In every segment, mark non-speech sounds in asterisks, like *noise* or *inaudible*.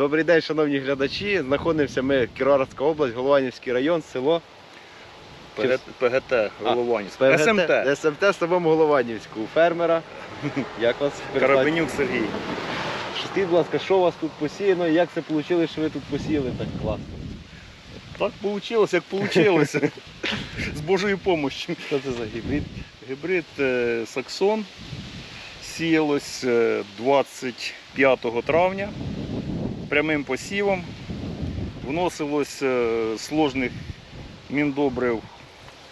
Добрий день, шановні глядачі. Знаходимося ми Кіровоградська область, Голованівський район, село ПГ- ПГТ Голованівськ. ПГТ, СМТ. СМТ самому Голованівську. У фермера. Як вас Карабенюк Сергій. Скажіть, будь ласка, що у вас тут посіяно і як це вийшло, що ви тут посіяли так класно? Так вийшло, як вийшло. *laughs* З Божою допомогою. Що це за гібрид? Гібрид е, Саксон сіялось е, 25 травня прямим посівом. Вносилось е, сложних міндобрив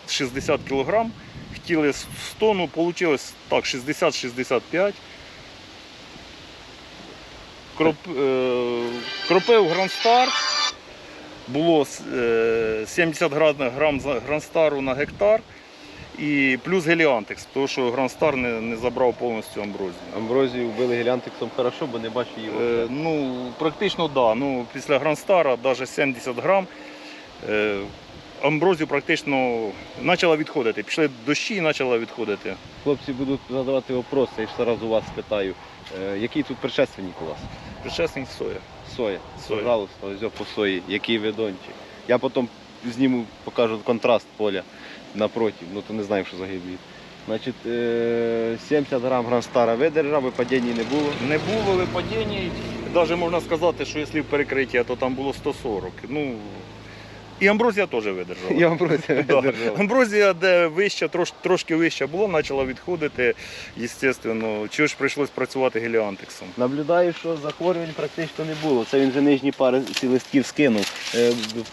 60 кг. Хотіли 100, ну вийшло так, 60-65. Кроп, е, кропив Грандстар. Було е, 70 грам, грам Грандстару на гектар. І плюс Геліантекс, тому що Грандстар не, не забрав повністю амброзію. Амброзію вбили геліантексом хорошо, бо не бачу її. Е, ну, практично так. Да. Ну, після Грандстара навіть 70 грам. Е, амброзію практично почала відходити. Пішли дощі і почала відходити. Хлопці будуть задавати вопроси, я ж зараз у вас питаю. Е, який тут предшественник у вас? Причесний соя. Соя. Соя. Пожалуйста, ось по сої, який видончик. Я потім зніму, покажу контраст поля напротив, ну то не знаємо, що за гібрид. Значить, е, 70 грам гранстара видержав, випадіння не було. Не було випадіння. Навіть можна сказати, що якщо перекриття, то там було 140. Ну, і амброзія теж видержала. Я вам просто Да. Амброзія, де вища, трош, трошки вища була, почала відходити. Звісно, чого ж прийшлось працювати геліантексом. Наблюдаю, що захворювань практично не було. Це він вже нижні пари ці листків скинув. Е,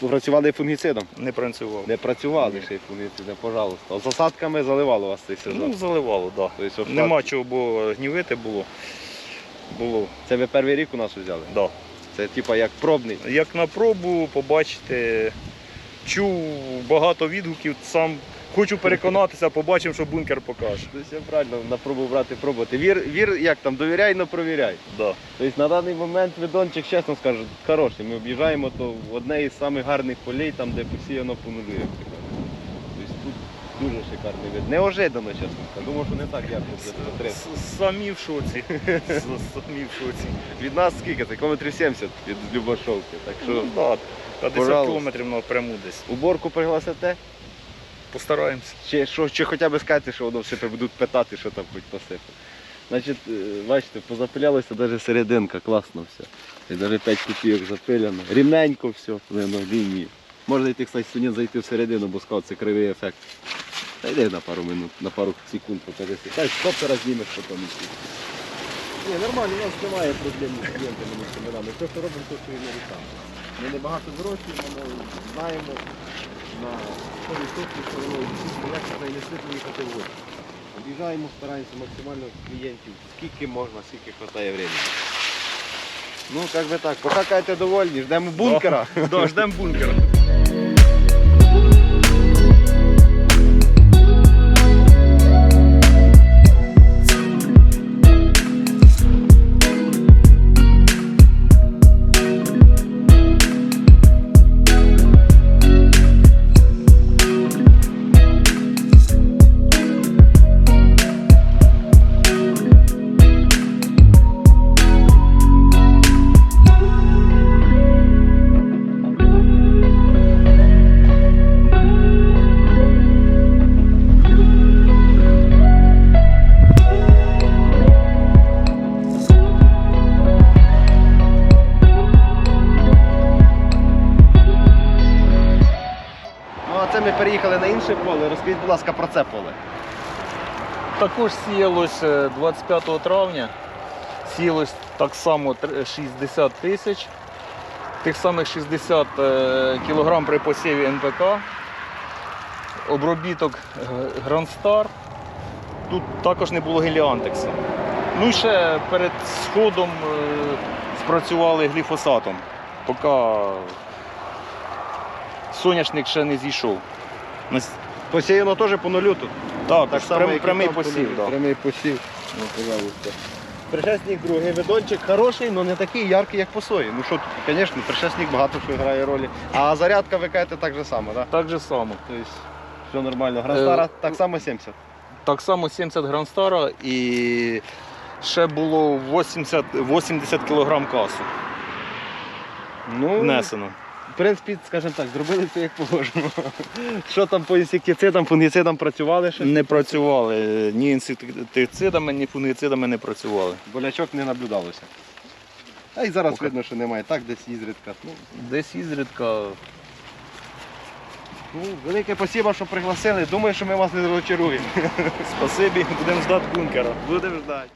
працювали фунгіцидом? Не працював. Не працювали ще й фунгіцидом, пожалуйста. Засадками заливало вас цей сезон. Ну, заливало, так. Тобто, обсадки- Нема чого, бо гнівити було. Було, Це ви перший рік у нас взяли? да. Це типа як пробний. Як на пробу побачите, чув багато відгуків, сам хочу переконатися, побачимо, що бункер покаже. Тобто я правильно на пробу брати, пробувати. Вір, вір, як там, довіряй, но провіряй. Да. Тобто на даний момент видончик, чесно скажу, хороший. Ми об'їжджаємо то в одне із найгарних полей, там де посіяно по нулю, як ти кажеш. Тобто тут дуже шикарний вид. Неожиданно, чесно скажу. Думав, що не так ярко буде. С- Самі в шоці. *laughs* Самі в шоці. Від нас скільки? Це кілометрів 70 від Любашовки. Так що Ну, да, 50 Пожалуйста. кілометрів напряму десь. уборку пригласите? Постараємося. Чи, що, чи хоча б сказати, що воно всипе, будуть питати, що там хоч посипе. Значить, е, бачите, позапилялося навіть серединка, класно все. І навіть 5 копійок запиляно. Рівненько все, на лінії. Можна йти, кстати, сьогодні зайти всередину, бо сказав, це кривий ефект. Та йди на пару минут, на пару секунд покажися. Та й коптера знімеш потім. і. Ні, нормально, у нас немає проблем з клієнтами з камерами. Те, що робимо, то, що і не рішаємо. Ми небагато вирощуємо, ми знаємо на 100% що воно дійсно як це не слід їхати в гості. Об'їжджаємо, стараємося максимально клієнтів, скільки можна, скільки вистачає времени. Ну, як би так, поки кажете довольні, ждемо бункера. Да, ждемо бункера. Переїхали на інше поле. Розкажіть, будь ласка, про це поле. Також сіялось е, 25 травня. Сіялось так само 60 тисяч. Тих самих 60 е, кілограм при посіві НПК. Обробіток е, Грандстар. Тут також не було геліантекса. Ну і ще перед сходом е, спрацювали гліфосатом, поки соняшник ще не зійшов. Посіяно теж по нулю тут. Так, Так само, прям, прямий посів. Да. Прямий посів. Ну, пожалуйста. Предшественник другий видончик хороший, але не такий яркий, як по сої. Ну що тут, звісно, предшественник багато що грає ролі. А зарядка ви кажете так же само, так? Так же само. Тобто все нормально. Гранстара Е, так само 70. Так само 70 грам і ще було 80, 80 кг касу. Ну, внесено. В принципі, скажімо так, зробили все як положено. Що там по інсектицидам, фунгіцидам працювали ще? Не працювали ні інсектицидами, ні фунгіцидами не працювали. Болячок не наблюдалося. А й зараз Поки. видно, що немає. Так, десь ізрідка. Ну, Десь ізрідка. ну, велике спасибо, що пригласили. Думаю, що ми вас не розчаруємо. Спасибі, будемо ждати бункера. Будемо ждати.